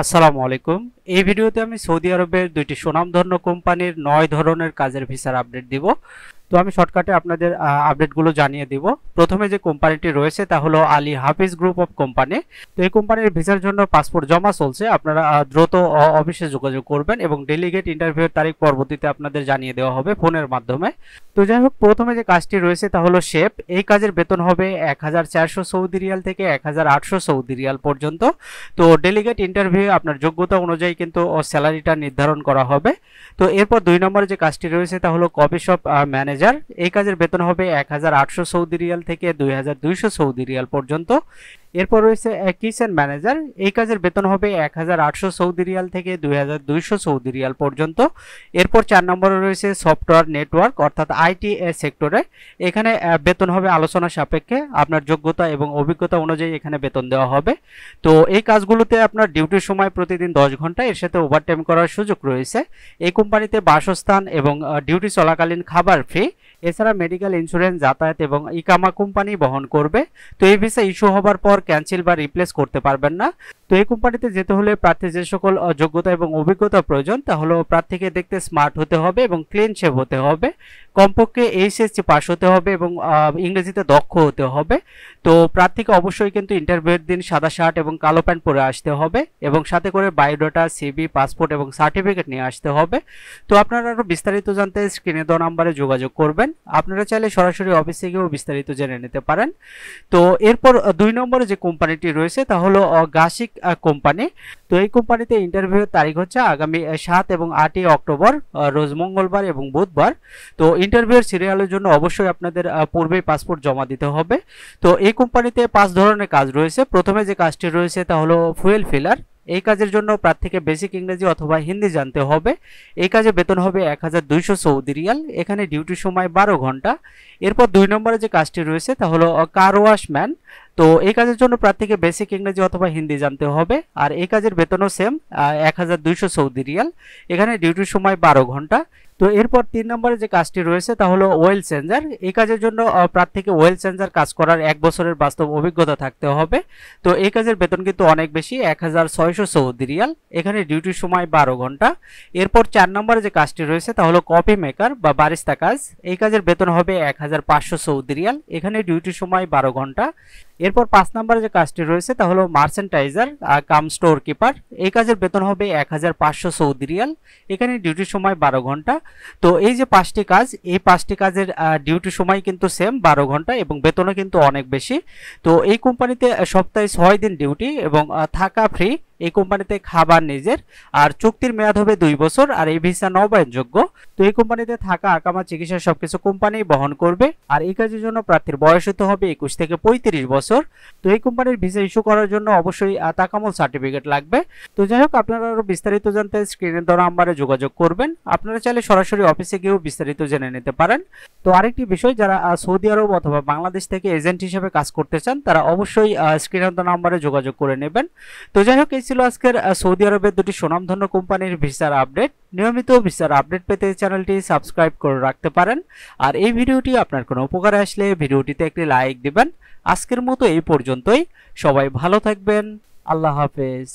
আসসালামু আলাইকুম। এই ভিডিওতে আমি সৌদি আরবের দুইটি সুনামধন্য কোম্পানির নয় ধরনের কাজের ভিসার আপডেট দিব। তো আমি শর্টকাটে আপনাদের আপডেটগুলো জানিয়ে দিব। প্রথমে যে কোম্পানিটি রয়েছে তা হলো Ali Hafiz group of company তো এই কোম্পানির ভিসার জন্য পাসপোর্ট জমা চলছে। আপনারা দ্রুত অফিসে যোগাযোগ করবেন এবং ডেলিগেট ইন্টারভিউর তারিখ পরবর্তীতে আপনাদের জানিয়ে দেওয়া হবে ফোনের মাধ্যমে। তো যাই হোক, প্রথমে যে কাজটি রয়েছে তা হলো শেপ এই কাজের বেতন হবে এক হাজার চারশো সৌদি রিয়াল থেকে এক হাজার আটশো সৌদি রিয়াল পর্যন্ত। তো ডেলিগেট ইন্টারভিউ আপনার যোগ্যতা অনুযায়ী কিন্তু স্যালারিটা নির্ধারণ করা হবে। তো এরপর দুই নম্বরে যে কাজটি রয়েছে তা হলো কফি শপ ম্যানেজার এই কাজের বেতন হবে এক হাজার আটশো সৌদি রিয়াল থেকে দুই হাজার দুইশো সৌদি রিয়াল পর্যন্ত। এরপর রয়েছে কিচেন ম্যানেজার। এই কাজের বেতন হবে এক হাজার আটশো সৌদি রিয়াল থেকে দুই হাজার দুইশো সৌদি রিয়াল পর্যন্ত। এরপর চার নম্বরে রয়েছে সফটওয়্যার নেটওয়ার্ক, অর্থাৎ আইটি সেক্টরে। এখানে বেতন হবে আলোচনা সাপেক্ষে আপনার যোগ্যতা এবং অভিজ্ঞতা অনুযায়ী এখানে বেতন দেওয়া হবে। তো এই কাজগুলোতে আপনার ডিউটির সময় প্রতিদিন দশ ঘণ্টা, এর সাথে ওভারটাইম করার সুযোগ রয়েছে। এই কোম্পানিতে বাসস্থান এবং ডিউটি চলাকালীন খাবার ফ্রি এছাড়া মেডিকেল ইন্স্যুরেন্স যাতায়াত এবং ইকামা কোম্পানি বহন করবে। তো এই ভিসা ইস্যু হবার পর ক্যান্সেল বা রিপ্লেস করতে পারবেন না। তো এই কোম্পানিতে যেতে হলে প্রার্থীর যে সকল যোগ্যতা এবং অভিজ্ঞতা প্রয়োজন তাহলে প্রার্থীকে দেখতে স্মার্ট হতে হবে এবং ক্লিন শেভ হতে হবে। কমপক্ষে এইচএসসি পাস হতে হবে এবং ইংরেজিতে দক্ষ হতে হবে। তো প্রার্থীকে অবশ্যই কিন্তু ইন্টারভিউয়ের দিন সাদা শার্ট এবং কালো প্যান্ট পরে আসতে হবে এবং সাথে করে বায়োডাটা সিবি পাসপোর্ট এবং সার্টিফিকেট নিয়ে আসতে হবে। তো আপনারা আরও বিস্তারিত জানতে স্ক্রিনে দেওয়া নাম্বারে যোগাযোগ করবেন। আপনারা চাইলে সরাসরি অফিসে গিয়েও বিস্তারিত জেনে নিতে পারেন। তো এরপর দুই নম্বরে যে কোম্পানিটি রয়েছে তা হলো গাসিক কোম্পানি তো এই কোম্পানিতে ইন্টারভিউয়ের তারিখ হচ্ছে আগামী সাত এবং আটই অক্টোবর রোজ মঙ্গলবার এবং বুধবার। তো ইন্টারভিউয়ের সিরিয়ালের জন্য অবশ্যই আপনাদের পূর্বেই পাসপোর্ট জমা দিতে হবে। তো এই কোম্পানিতে পাঁচ ধরনের কাজ রয়েছে। প্রথমে যে কাজটি রয়েছে তা হলো ফুয়েল ফিলার এই কাজের জন্য প্রার্থীকে বেসিক ইংরেজি অথবা হিন্দি জানতে হবে। এই কাজে বেতন হবে এক হাজার দুইশো সৌদি রিয়াল। এখানে ডিউটির সময় বারো ঘণ্টা। এরপর দুই নম্বরে যে কাজটি রয়েছে তা হলো কার ওয়াশ ম্যান তো এই কাজের জন্য প্রার্থীকে বেসিক ইংরেজি অথবা হিন্দি জানতে হবে। আর এই কাজের বেতনও সেম এক হাজার দুইশো সৌদি রিয়াল। এখানে ডিউটির সময় বারো ঘণ্টা। তো এরপর তিন নম্বরে যে কাজটি রয়েছে তা হলো ওয়েল চেঞ্জার এই কাজের জন্য প্রার্থীকে ওয়েল চেঞ্জার কাজ করার এক বছরের বাস্তব অভিজ্ঞতা থাকতে হবে। তো এই কাজের বেতন কিন্তু অনেক বেশি, এক হাজার ছয়শো সৌদি রিয়াল। এখানে ডিউটির সময় বারো ঘণ্টা। এরপর চার নম্বরে যে কাজটি রয়েছে তা হলো কপি মেকার বা বারিস্তা কাজ। এই কাজের বেতন হবে এক হাজার পাঁচশো সৌদি রিয়াল। এখানে ডিউটির সময় বারো ঘণ্টা। এরপর পাঁচ নম্বরে যে কাজটি রয়েছে তা হলো মার্চেন্টাইজার কাম স্টোর কিপার এই কাজের বেতন হবে এক হাজার পাঁচশো সৌদি রিয়াল। এখানে ডিউটির সময় বারো ঘণ্টা। তো এই যে পাঁচটি কাজ, এই পাঁচটি কাজের ডিউটি সময় কিন্তু সেম বারো ঘণ্টা এবং বেতনও কিন্তু অনেক বেশি। তো এই কোম্পানিতে সপ্তাহে ছয় দিন ডিউটি এবং থাকা ফ্রি এই কোম্পানিতে খাবার নিজের, আর চুক্তির মেয়াদ হবে দুই বছর, আর এই ভিসা নবায়নযোগ্য। তো এই কোম্পানিতে থাকা, আকামা, চিকিৎসা সবকিছু কোম্পানি বহন করবে, আর এই কাজের জন্য প্রার্থীর বয়স হতে হবে একুশ থেকে পঁয়ত্রিশ বছর। তো এই কোম্পানির ভিসা ইস্যু করার জন্য অবশ্যই তাকামল সার্টিফিকেট লাগবে। তো যাই হোক, আপনারা আরও বিস্তারিত জানতে স্ক্রিনের দেওয়া নাম্বারে যোগাযোগ করবেন। আপনারা চাইলে সরাসরি অফিসে গিয়েও বিস্তারিত জেনে নিতে পারেন। তো আরেকটি বিষয়, যারা সৌদি আরব অথবা বাংলাদেশ থেকে এজেন্ট হিসেবে কাজ করতে চান, তারা অবশ্যই স্ক্রিনের দেওয়া নাম্বারে যোগাযোগ করে নেবেন। তো যাই হোক, এই ছিল আজকের সৌদি আরবের দুটি সুনামধন্য কোম্পানির ভিসার আপডেট। নিয়মিত ভিসার আপডেট পেতে চ্যানেলটি সাবস্ক্রাইব করে রাখতে পারেন। আর এই ভিডিওটি আপনার কোনো উপকারে আসলে ভিডিওটিতে একটি লাইক দিবেন। আজকের মতো এই পর্যন্তই। সবাই ভালো থাকবেন। আল্লাহ হাফেজ।